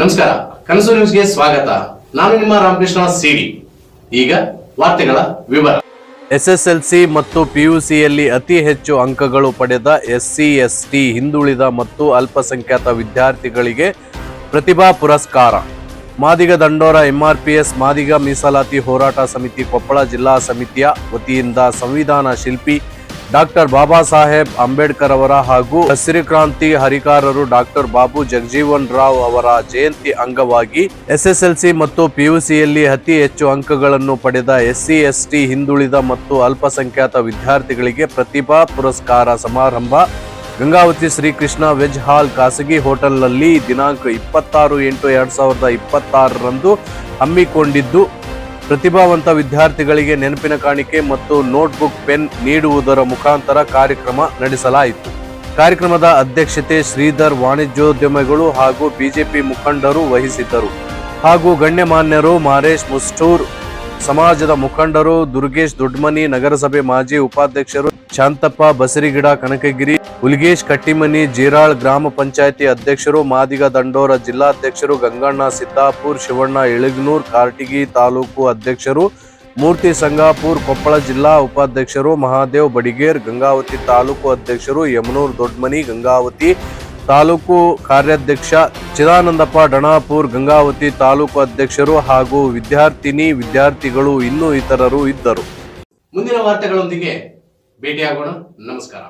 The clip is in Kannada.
ನಮಸ್ಕಾರ, ಕನಸು ನ್ಯೂಸ್ಗೆ ಸ್ವಾಗತ. ನಾನು ನಿಮ್ಮ ರಾಮಕೃಷ್ಣ ಸಿಡಿ. ಈಗ ವಾರ್ತೆಗಳ ವಿವರ. ಎಸ್ಎಸ್ಎಲ್ಸಿ ಮತ್ತು ಪಿಯುಸಿಯಲ್ಲಿ ಅತಿ ಹೆಚ್ಚು ಅಂಕಗಳು ಪಡೆದ ಎಸ್ಸಿ, ಎಸ್ಟಿ, ಹಿಂದುಳಿದ ಮತ್ತು ಅಲ್ಪಸಂಖ್ಯಾತ ವಿದ್ಯಾರ್ಥಿಗಳಿಗೆ ಪ್ರತಿಭಾ ಪುರಸ್ಕಾರ. ಮಾದಿಗ ದಂಡೋರ ಎಂಆರ್ಪಿಎಸ್, ಮಾದಿಗ ಮೀಸಲಾತಿ ಹೋರಾಟ ಸಮಿತಿ ಕೊಪ್ಪಳ ಜಿಲ್ಲಾ ಸಮಿತಿಯ ವತಿಯಿಂದ ಸಂವಿಧಾನ ಶಿಲ್ಪಿ ಡಾಕ್ಟರ್ ಬಾಬಾ ಸಾಹೇಬ್ ಅಂಬೇಡ್ಕರ್ ಅವರ ಹಾಗೂ ಹಸಿರು ಕ್ರಾಂತಿ ಹರಿಕಾರರು ಡಾಕ್ಟರ್ ಬಾಬು ಜಗಜೀವನ್ ರಾವ್ ಅವರ ಜಯಂತಿ ಅಂಗವಾಗಿ ಎಸ್ಎಸ್ಎಲ್ಸಿ ಮತ್ತು ಪಿಯುಸಿಯಲ್ಲಿ ಅತಿ ಹೆಚ್ಚು ಅಂಕಗಳನ್ನು ಪಡೆದ ಎಸ್ಸಿ, ಎಸ್ಟಿ, ಹಿಂದುಳಿದ ಮತ್ತು ಅಲ್ಪಸಂಖ್ಯಾತ ವಿದ್ಯಾರ್ಥಿಗಳಿಗೆ ಪ್ರತಿಭಾ ಪುರಸ್ಕಾರ ಸಮಾರಂಭ. ಗಂಗಾವತಿ ಶ್ರೀಕೃಷ್ಣ ವೆಜ್ ಹಾಲ್ ಖಾಸಗಿ ಹೋಟೆಲ್ನಲ್ಲಿ ದಿನಾಂಕ ಇಪ್ಪತ್ತಾರು ಎಂಟು ಎರಡ್ ಸಾವಿರದ ಇಪ್ಪತ್ತಾರರಂದು ಹಮ್ಮಿಕೊಂಡಿದ್ದು ಪ್ರತಿಭಾವಂತ ವಿದ್ಯಾರ್ಥಿಗಳಿಗೆ ನೆನಪಿನ ಕಾಣಿಕೆ ಮತ್ತು ನೋಟ್ಬುಕ್, ಪೆನ್ ನೀಡುವುದರ ಮುಖಾಂತರ ಕಾರ್ಯಕ್ರಮ ನಡೆಸಲಾಯಿತು. ಕಾರ್ಯಕ್ರಮದ ಅಧ್ಯಕ್ಷತೆ ಶ್ರೀಧರ್ ವಾಣಿಜ್ಯೋದ್ಯಮಿಗಳು ಹಾಗೂ ಬಿಜೆಪಿ ಮುಖಂಡರು ವಹಿಸಿದ್ದರು. ಹಾಗೂ ಗಣ್ಯಮಾನ್ಯರು ಮಾರೇಶ್ ಮುಸ್ಟೂರ್ ಸಮಾಜದ ಮುಖಂಡರು ದುರ್ಗೇಶ್ ದೊಡ್ಮನಿ, ನಗರಸಭೆ ಮಾಜಿ ಉಪಾಧ್ಯಕ್ಷರು ಶಾಂತಪ್ಪ, ಬಸರಿಗಿಡ, ಕನಕಗಿರಿ ಉಲ್ಗೇಶ್ ಕಟ್ಟಿಮನಿ, ಜೀರಾಳ್ ಗ್ರಾಮ ಪಂಚಾಯತಿ ಅಧ್ಯಕ್ಷರು, ಮಾದಿಗ ದಂಡೋರ ಜಿಲ್ಲಾಧ್ಯಕ್ಷರು, ಗಂಗಣ್ಣ ಸಿದ್ದಾಪುರ್, ಶಿವಣ್ಣ ಇಳಗ್ನೂರ್, ಕಾರ್ಟಿಗಿ ತಾಲೂಕು ಅಧ್ಯಕ್ಷರು, ಮೂರ್ತಿ ಸಂಗಾಪುರ್, ಕೊಪ್ಪಳ ಜಿಲ್ಲಾ ಉಪಾಧ್ಯಕ್ಷರು, ಮಹಾದೇವ್ ಬಡಿಗೇರ್, ಗಂಗಾವತಿ ತಾಲೂಕು ಅಧ್ಯಕ್ಷರು, ಯಮನೂರ್ ದೊಡ್ಮನಿ, ಗಂಗಾವತಿ ತಾಲೂಕು ಕಾರ್ಯಾಧ್ಯಕ್ಷ ಚಿದಾನಂದಪ್ಪ, ಡಣಾಪುರ್, ಗಂಗಾವತಿ ತಾಲೂಕು ಅಧ್ಯಕ್ಷರು ಹಾಗೂ ವಿದ್ಯಾರ್ಥಿನಿ, ವಿದ್ಯಾರ್ಥಿಗಳು ಇನ್ನೂ ಇತರರು ಇದ್ದರು. ಮುಂದಿನ ವಾರ್ತೆಗಳೊಂದಿಗೆ ಭೇಟಿಯಾಗೋಣ. ನಮಸ್ಕಾರ.